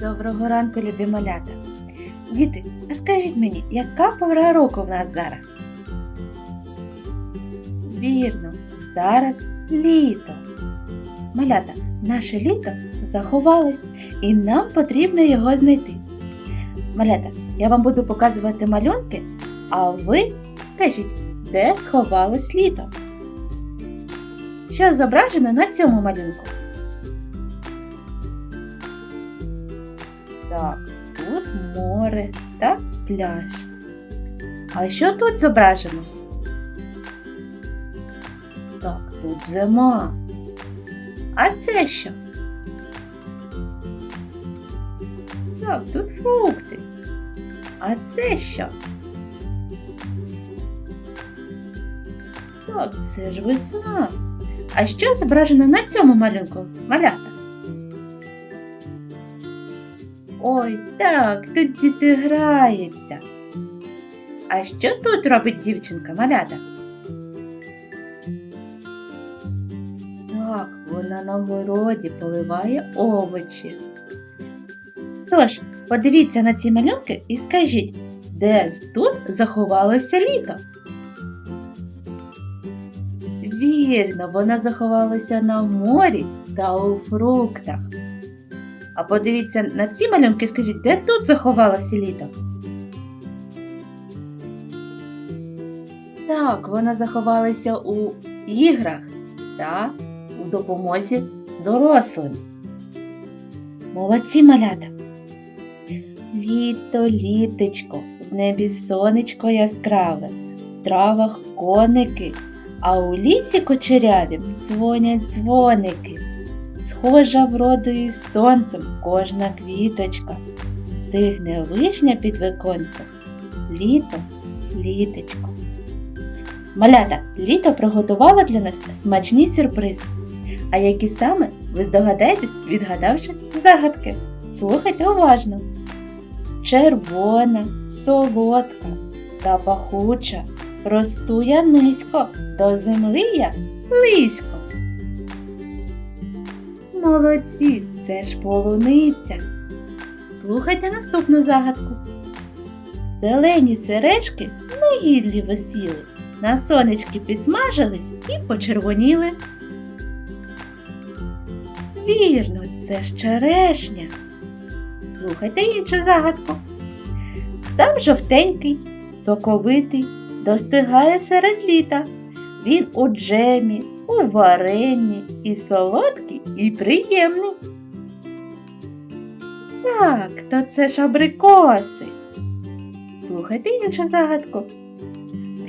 Доброго ранку, любі малята. Діти, а скажіть мені, яка пора року в нас зараз? Вірно, зараз літо. Малята, наше літо заховалось і нам потрібно його знайти. Малята, я вам буду показувати малюнки, а ви скажіть, де сховалось літо? Що зображено на цьому малюнку? Так, тут море та пляж. А що тут зображено? Так, тут зима. А це що? Так, тут фрукти. А це що? Так, це ж весна. А що зображено на цьому малюнку? Малята? Ой, так, тут діти граються. А що тут робить дівчинка малята? Так, вона на городі поливає овочі. Тож, подивіться на ці малюнки і скажіть, де тут заховалося літо? Вірно, вона заховалася на морі та у фруктах. А подивіться на ці малюнки скажіть, де тут заховалося літо? Так, вона заховалася у іграх та у допомозі дорослим. Молодці малята. Літо, літечко, в небі сонечко яскраве, в травах коники, а у лісі кочерявім дзвонять дзвоники. Схожа вродою й сонцем кожна квіточка, стигне вишня під віконцем, літо, літечко. Малята, літо приготувало для нас смачні сюрпризи. А які саме ви здогадаєтесь, відгадавши загадки. Слухайте уважно. Червона, солодка та пахуча, росту я низько, до землі я близько. Молодці, це ж полуниця. Слухайте наступну загадку. Зелені сережки на гіллі висіли, на сонечки підсмажились і почервоніли. Вірно, це ж черешня. Слухайте іншу загадку. Там жовтенький, соковитий, достигає серед літа. Він у джемі, у варенні і солодкий, і приємний. Так, то це ж абрикоси. Слухайте іншу загадку.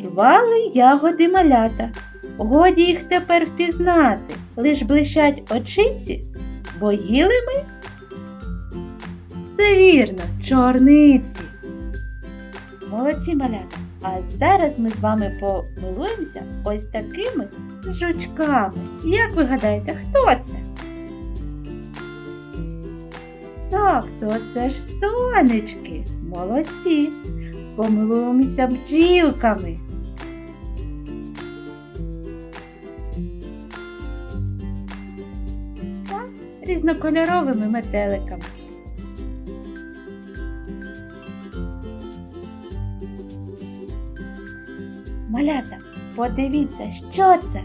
Рвали ягоди малята. Годі їх тепер впізнати, лиш блищать очиці, бо їли ми. Це вірно, чорниці. Молодці малята. А зараз ми з вами помилуємося ось такими жучками. Як ви гадаєте, хто це? Так, то це ж сонечки. Молодці. Помилуємося бджілками. Та різнокольоровими метеликами. Малята, подивіться, що це?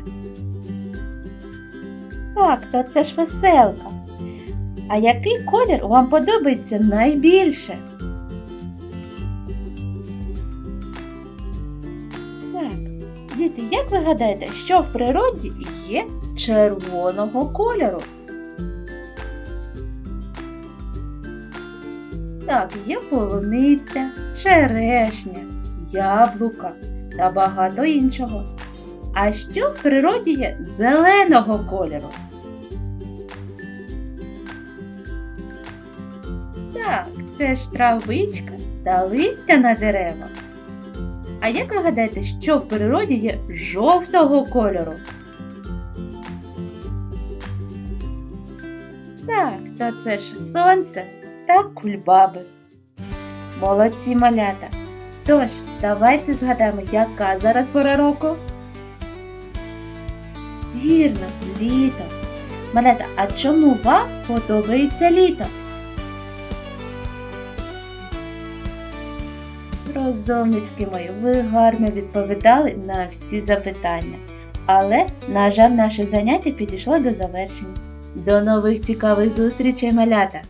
Так, то це ж веселка. А який колір вам подобається найбільше? Так, діти, як ви гадаєте, що в природі є червоного кольору? Так, є полуниця, черешня, яблука та багато іншого. А що в природі є зеленого кольору? Так, це ж травичка та листя на деревах. А як ви гадаєте, що в природі є жовтого кольору? Так, то це ж сонце та кульбаби. Молодці малята! Тож, давайте згадаємо, яка зараз пора року. Вірно, літо. Малята, а чому вам подобається літо? Розумнички мої, ви гарно відповідали на всі запитання. Але, на жаль, наше заняття підійшло до завершення. До нових цікавих зустрічей, малята!